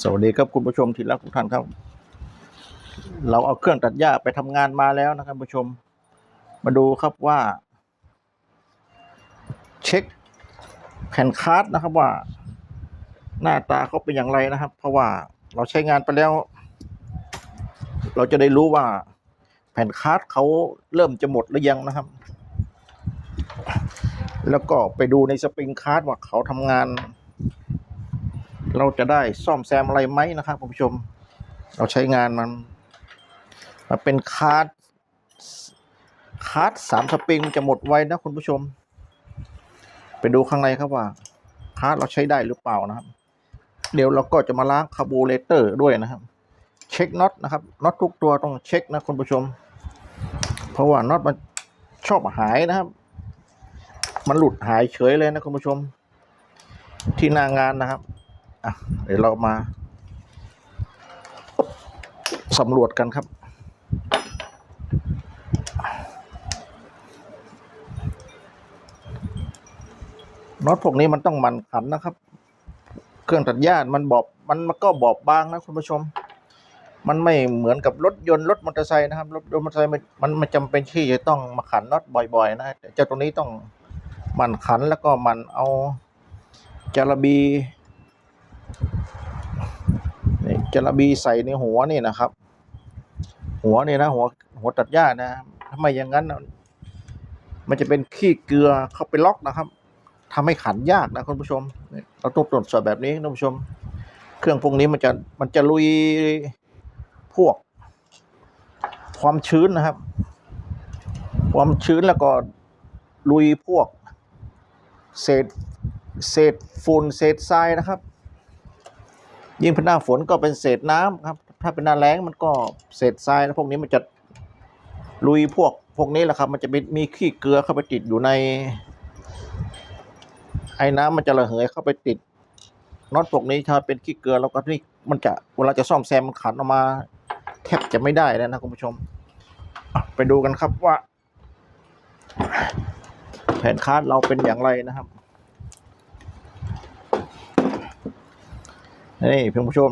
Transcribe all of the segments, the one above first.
สวัสดีครับคุณผู้ชมที่รักทุกท่านครับ เราเอาเครื่องตัดหญ้าไปทำงานมาแล้วนะครับผู้ชม มาดูครับว่า เช็คแผ่นคาร์ดนะครับว่า หน้าตาเขาเป็นอย่างไรนะครับ เพราะว่าเราใช้งานไปแล้ว เราจะได้รู้ว่า แผ่นคาร์ดเขาเริ่มจะหมดหรือยังนะครับ แล้วก็ไปดูในสปริงคาร์ดว่าเขาทำงาน เราจะได้ซ่อมแซมอะไรไหมนะครับคุณผู้ชม เราใช้งานมันมันเป็นคาร์ดคาร์ดสามสปริงจะหมดไวนะคุณผู้ชม ไปดูข้างในครับว่าคาร์ดเราใช้ได้หรือเปล่านะครับ เดี๋ยวเราก็จะมาล้างคาร์บูเรเตอร์ด้วยนะครับ เช็คน็อตนะครับน็อตทุกตัวต้องเช็คนะคุณผู้ชม เพราะว่าน็อตมันชอบหายนะครับ มันหลุดหายเฉยเลยนะคุณผู้ชม ที่หน้างานนะครับ อะเดี๋ยวเรามาสำรวจกันครับ น็อตพวกนี้มันต้องมันขันนะครับ เครื่องตัดหญ้ามันบอบมันก็บอบบางนะคุณผู้ชม มันไม่เหมือนกับรถยนต์รถมอเตอร์ไซค์นะครับรถยนต์มอเตอร์ไซค์มันมันจำเป็นที่จะต้องมาขันน็อตบ่อย ๆ นะแต่เจ้าตรงนี้ต้องมันขันแล้วก็มันเอาจาระบี นี่จระบีใส่ในหัวนี่นะครับ หัวนี่นะหัวหัวตัดหญ้านะถ้าไมอย่างนั้น มันจะเป็นขี้เกลือเข้าไปล็อกนะครับทำให้ขันยากนะคุณผู้ชม เราต้องตรวจสอบแบบนี้คุณผู้ชม เครื่องพวกนี้มันจะมันจะลุยพวก ความชื้นนะครับ ความชื้นแล้วก็ลุยพวก เศษเศษฝุ่นเศษทรายนะครับ ยิ่งเป็นหน้าฝนก็เป็นเศษน้ำครับ ถ้าเป็นหน้าแล้งมันก็เศษทรายแล้วพวกนี้มันจะลุยพวกพวกนี้แหละครับ มันจะมีขี้เกลือเข้าไปติดอยู่ใน ไอ้น้ำมันจะระเหยเข้าไปติดน็อตพวกนี้ถ้าเป็นขี้เกลือแล้วก็นี่มันจะเวลาจะซ่อมแซมมันขันออกมา แทบจะไม่ได้แล้วนะคุณผู้ชมไปดูกันครับว่า แผนคาร์ดเราเป็นอย่างไรนะครับ นี่เพื่อนผู้ชม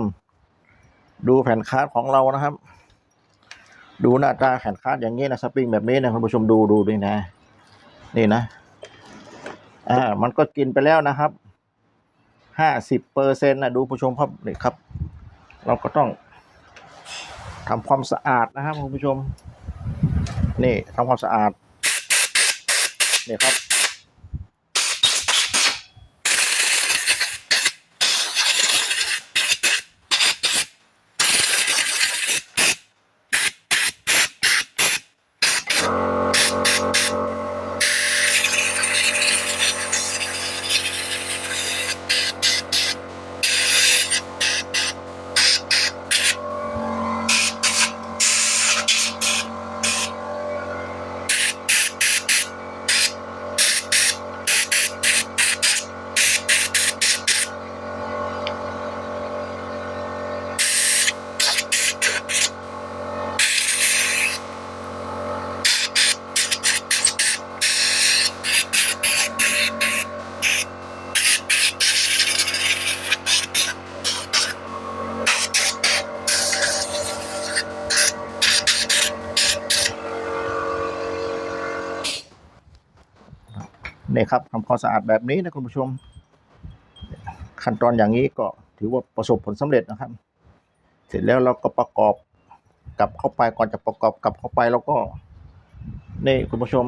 ดูแผ่นคาร์ดของเรานะครับ ดูหน้าตาแผ่นคาร์ดอย่างนี้นะสปริงแบบนี้นะคุณผู้ชมดูดูด้วยนะ นี่นะ อ่า มันก็กินไปแล้วนะครับห้าสิบเปอร์เซ็นต์นะดูผู้ชมครับนี่ครับ เราก็ต้องทำความสะอาดนะครับคุณผู้ชม นี่ทำความสะอาดนี่ครับ นี่ครับทำความสะอาดแบบนี้นะคุณผู้ชม ขั้นตอนอย่างนี้ก็ถือว่าประสบผลสำเร็จนะครับ เสร็จแล้วเราก็ประกอบกลับเข้าไปก่อนจะประกอบกลับเข้าไปเราก็นี่คุณผู้ชม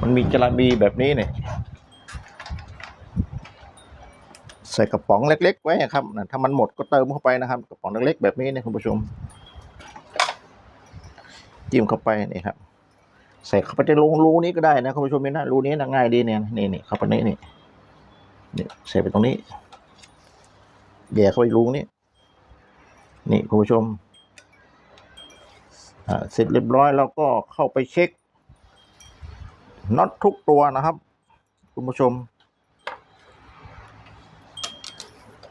มันมีจระบีแบบนี้เนี่ยใส่กระป๋องเล็ก ๆ ไว้ครับถ้ามันหมดก็เติมเข้าไปนะครับ กระป๋องเล็กๆแบบนี้เนี่ยคุณผู้ชม จิ้มเข้าไปนี่ครับ ใส่เข้าไปในรูรูนี้ก็ได้นะคุณผู้ชมนี่นะรูนี้นะง่ายดีเนี่ยนี่นี่เข้าไปนี่นี่นี่ใส่ไปตรงนี้แย่เข้าไปรูนี้นี่คุณผู้ชมอ่าเสร็จเรียบร้อยแล้วก็เข้าไปเช็คน็อตทุกตัวนะครับ คุณผู้ชม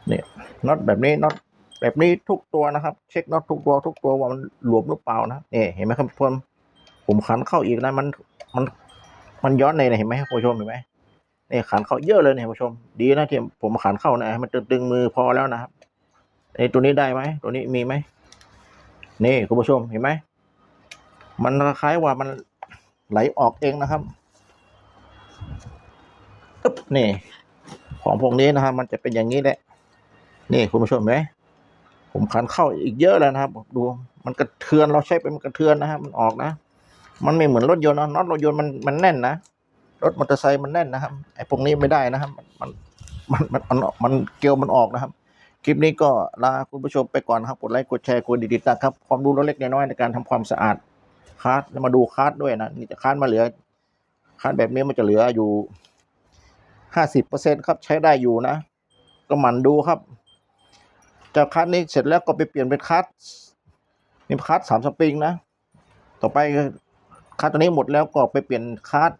เนี่ยน็อตแบบนี้น็อตแบบนี้ทุกตัวนะครับ เช็คน็อตทุกตัวทุกตัวว่ามันหลวมหรือเปล่านะนี่เห็นไหมครับเพื่อน ผมขันเข้าอีกนะมันมันมันย้อนในนะเห็นไหมครับผู้ชมเห็นไหมนี่ขันเข้าเยอะเลยเนี่ยผู้ชม ดีนะที่ผมขันเข้านะมันตึงมือพอแล้วนะครับไอ้ตัวนี้ได้ไหมตัวนี้มีไหมนี่คุณผู้ชมเห็นไหมมันคล้ายว่ามันไหลออกเองนะครับอึ๊บนี่ ของพวกนี้นะครับมันจะเป็นอย่างนี้แหละนี่คุณผู้ชมไหมผมคันเข้าอีกเยอะแล้วนะครับดูมันกระเทือนเราใช้ไปมันกระเทือนนะครับมันออกนะ มันไม่เหมือนรถยนต์นะน็อตรถยนต์มันมันแน่นนะรถมอเตอร์ไซค์มันแน่นนะครับไอ้พวกนี้ไม่ได้นะครับมันมันมันมันมันมันเกลียวมันออกนะครับ คลิปนี้ก็ลาคุณผู้ชมไปก่อนครับกดไลค์กดแชร์กดติดตามครับความรู้เล็กน้อยในการทำความสะอาดคาร์ดแล้วมาดูคาร์ดด้วยนะนี่จะคาร์ดมาเหลือคาร์ดแบบนี้มันจะเหลืออยู่ห้าสิบเปอร์เซ็นครับใช้ได้อยู่นะ ก็หมั่นดูครับจากคาร์ดนี้เสร็จแล้วก็ไปเปลี่ยนเป็นคาร์ดนี่คาร์ดสามสปริงนะ ต่อไป คาร์ดตัวนี้หมดแล้วก็ไปเปลี่ยนคาร์ด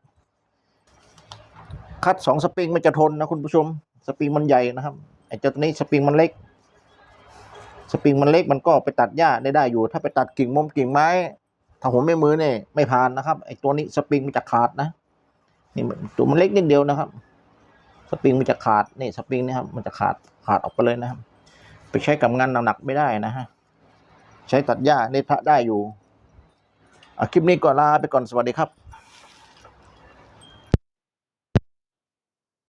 คาร์ดสองสปริงมันจะทนนะคุณผู้ชม สปริงมันใหญ่นะครับไอ้เจ้าตัวนี้สปริงมันเล็ก สปริงมันเล็กมันก็ไปตัดหญ้าได้ได้อยู่ ถ้าไปตัดกิ่งมุมกิ่งไม้ถ้าผมไม่มือเนี่ยไม่ผ่านนะครับไอ้ตัวนี้สปริงมันจะขาดนะนี่มันตัวมันเล็กนิดเดียวนะครับ สปริงมันจะขาดนี่สปริงนี่ครับมันจะขาดขาดออกไปเลยนะครับ ไปใช้กับงานหนักๆไม่ได้นะฮะใช้ตัดหญ้าในพระได้อยู่ คลิปนี้ก็ลาไปก่อนสวัสดีครับ